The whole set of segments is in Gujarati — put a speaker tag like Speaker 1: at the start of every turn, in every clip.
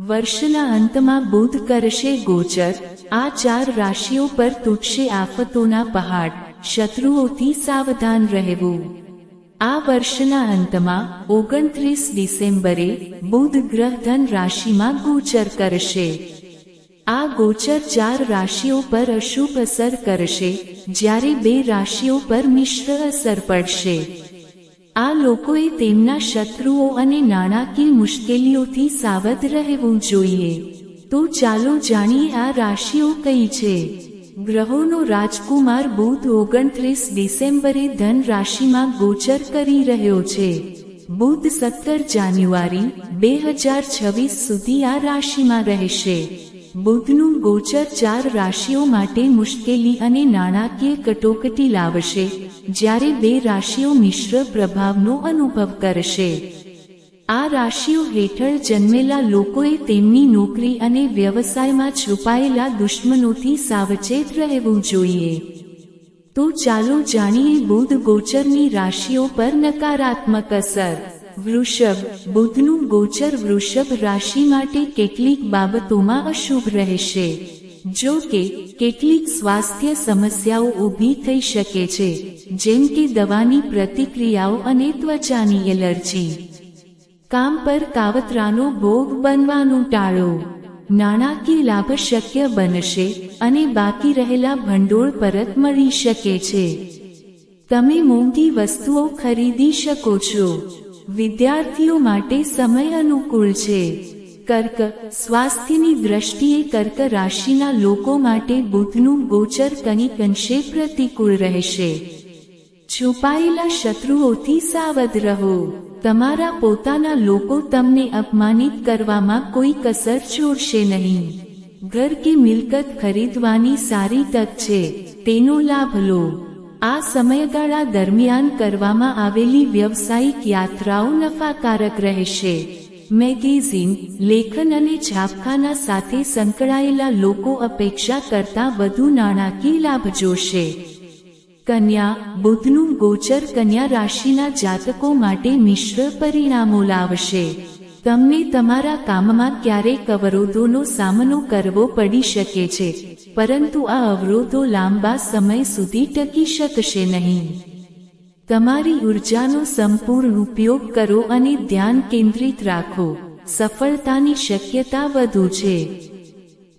Speaker 1: વર્ષના અંતમાં બુધ કરશે ગોચર. આ ચાર રાશિઓ પર તૂટશે આફતોના પહાડ. શત્રુઓથી સાવધાન રહેવું. આ વર્ષના અંતમાં ઓગણત્રીસ ડિસેમ્બરે બુધ ગ્રહ ધન રાશિમાં ગોચર કરશે. આ ગોચર ચાર રાશિઓ પર અશુભ અસર કરશે. જ્યારે બે રાશિઓ પર મિશ્ર અસર પડશે. આ લોકોએ તેમના શત્રુઓ અને નાણાકીય મુશ્કેલીઓથી સાવધ રહેવું જોઈએ. તો ચાલો જાણીએ આ રાશિઓ કઈ છે. ગ્રહોનો રાજકુમાર બુધ ઓગણત્રીસ ડિસેમ્બરે ધન રાશિમાં ગોચર કરી રહ્યો છે. બુધ સત્તર જાન્યુઆરી બે હજાર છવ્વીસ સુધી આ રાશિમાં રહેશે. બુધનું ગોચર ચાર રાશિઓ માટે મુશ્કેલી અને નાણાકીય કટોકટી લાવશે, જ્યારે બે રાશિઓ મિશ્ર પ્રભાવનો અનુભવ કરશે. આ રાશિઓ હેઠળ જન્મેલા લોકોએ તેમની નોકરી અને વ્યવસાયમાં છુપાયેલા દુશ્મનોથી સાવચેત રહેવું જોઈએ. તો ચાલો જાણીએ બુધ ગોચરની રાશિઓ પર નકારાત્મક અસર. વૃષભ, બુધનું ગોચર વૃષભ રાશિ માટે કેટલીક બાબતોમાં અશુભ રહેશે. જો કે, કેટલીક સ્વાસ્થ્ય સમસ્યાઓ ઊભી થઈ શકે છે, જેમ કે દવાની પ્રતિક્રિયાઓ અને ત્વચાની એલર્જી. કામ પર કાવતરાનો ભોગ બનવાનું ટાળો. નાણાકીય લાભ શક્ય બનશે અને બાકી રહેલા ભંડોળ પરત મળી શકે છે. તમે મોંઘી વસ્તુઓ ખરીદી શકો છો. વિદ્યાર્થીઓ માટે સમય અનુકૂળ છે. કર્ક સ્વાસ્થ્યની દ્રષ્ટિએ કર્ક રાશિના લોકો માટે બુધનું ગોચર કનિક અંશે પ્રતિકૂળ રહેશે. છુપાયેલા શત્રુઓથી સાવધ રહો. તમારા પોતાના લોકો તમને અપમાનિત કરવામાં કોઈ કસર છોડશે નહીં. ઘર કે મિલકત ખરીદવાની સારી તક છે. તેનો લાભ લો. આ સમયગાળા દરમિયાન કરવામાં આવેલી વ્યવસાયિક યાત્રાઓ નફાકારક રહેશે. મેગેઝિન, લેખન અને છાપખાના સાથે સંકળાયેલા લોકો અપેક્ષા કરતા વધુ નાણાકીય લાભ જોશે. કન્યા, બુધનું ગોચર કન્યા રાશિના જાતકો માટે મિશ્ર પરિણામો લાવશે. તમને તમારા કામમાં ક્યારેક અવરોધોનો સામનો કરવો પડી શકે છે, પરંતુ આ અવરોધો લાંબા સમય સુધી ટકી શકશે નહીં. તમારી ઉર્જાનો સંપૂર્ણ ઉપયોગ કરો અને ધ્યાન કેન્દ્રિત રાખો. સફળતાની શક્યતા વધુ છે.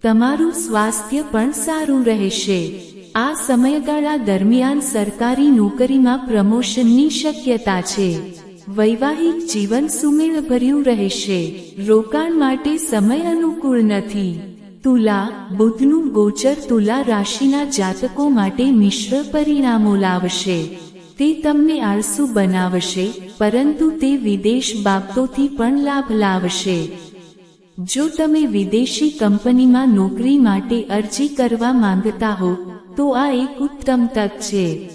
Speaker 1: તમારું સ્વાસ્થ્ય પણ સારું રહેશે. આ સમયગાળા દરમિયાન સરકારી નોકરીમાં પ્રમોશનની શક્યતા છે. વૈવાહિક જીવન સુમેળભર્યું રહેશે. રોકાણ માટે સમય અનુકૂળ નથી. તુલા, બુધનું ગોચર તુલા રાશિના જાતકો માટે મિશ્ર પરિણામો લાવશે. તે તમને આળસુ બનાવશે, પરંતુ તે વિદેશ બાબતોથી પણ લાભ લાવશે. જો તમે વિદેશી કંપનીમાં નોકરી માટે અરજી કરવા માંગતા હો, તો આ એક ઉત્તમ તક છે.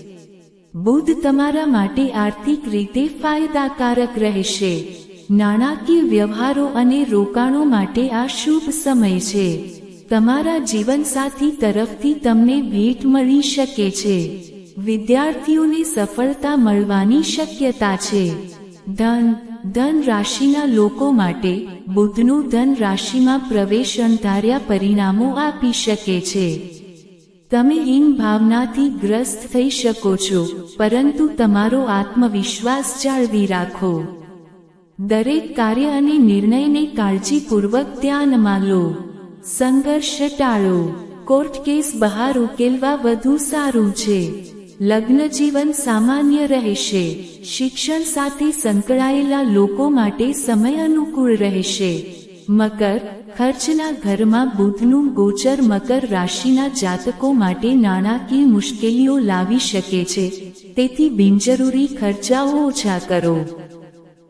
Speaker 1: બુધ તમારા માટે આર્થિક રીતે ફાયદાકારક રહેશે. નાણાકીય વ્યવહારો અને રોકાણો માટે આ શુભ સમય છે. તમારા જીવનસાથી તરફથી તમને ભેટ મળી શકે છે. વિદ્યાર્થીઓને સફળતા મળવાની શક્યતા છે. ધન ધન રાશિના લોકો માટે બુધનું ધન રાશિમાં પ્રવેશ અણધાર્યા પરિણામો આપી શકે છે. તમે હિન ભાવનાથી ગ્રસ્ત થઈ શકો છો. પરંતુ તમારો આત્મવિશ્વાસ જાળવી રાખો. દરેક કાર્ય અને નિર્ણયને કાળજીપૂર્વક ધ્યાનમાં લો. સંઘર્ષ ટાળો. કોર્ટ કેસ બહાર ઉકેલવા વધુ સારું છે. લગ્ન જીવન સામાન્ય રહેશે. શિક્ષણ સાથે સંકળાયેલા લોકો માટે સમય અનુકૂળ રહેશે. મકર ખર્ચના ઘરમાં બુધનું ગોચર મકર રાશિના જાતકો માટે નાણાકીય મુશ્કેલીઓ લાવી શકે છે. તેથી બિનજરૂરી ખર્ચાઓ ઓછા કરો.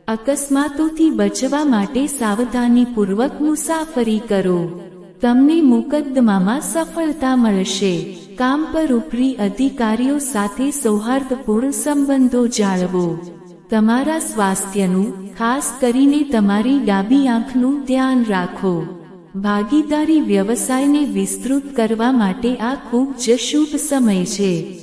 Speaker 1: અકસ્માતોથી બચવા માટે સાવધાનીપૂર્વક મુસાફરી કરો. તમને મુકદ્દમામાં સફળતા મળશે. કામ પર ઉપરી અધિકારીઓ સાથે સૌહાર્દપૂર્ણ સંબંધો જાળવો. તમારા સ્વાસ્થ્યનું ખાસ કરીને તમારી ડાબી આંખનું ધ્યાન રાખો. ભાગીદારી વ્યવસાયને વિસ્તૃત કરવા માટે આ ખૂબ જ શુભ સમય છે.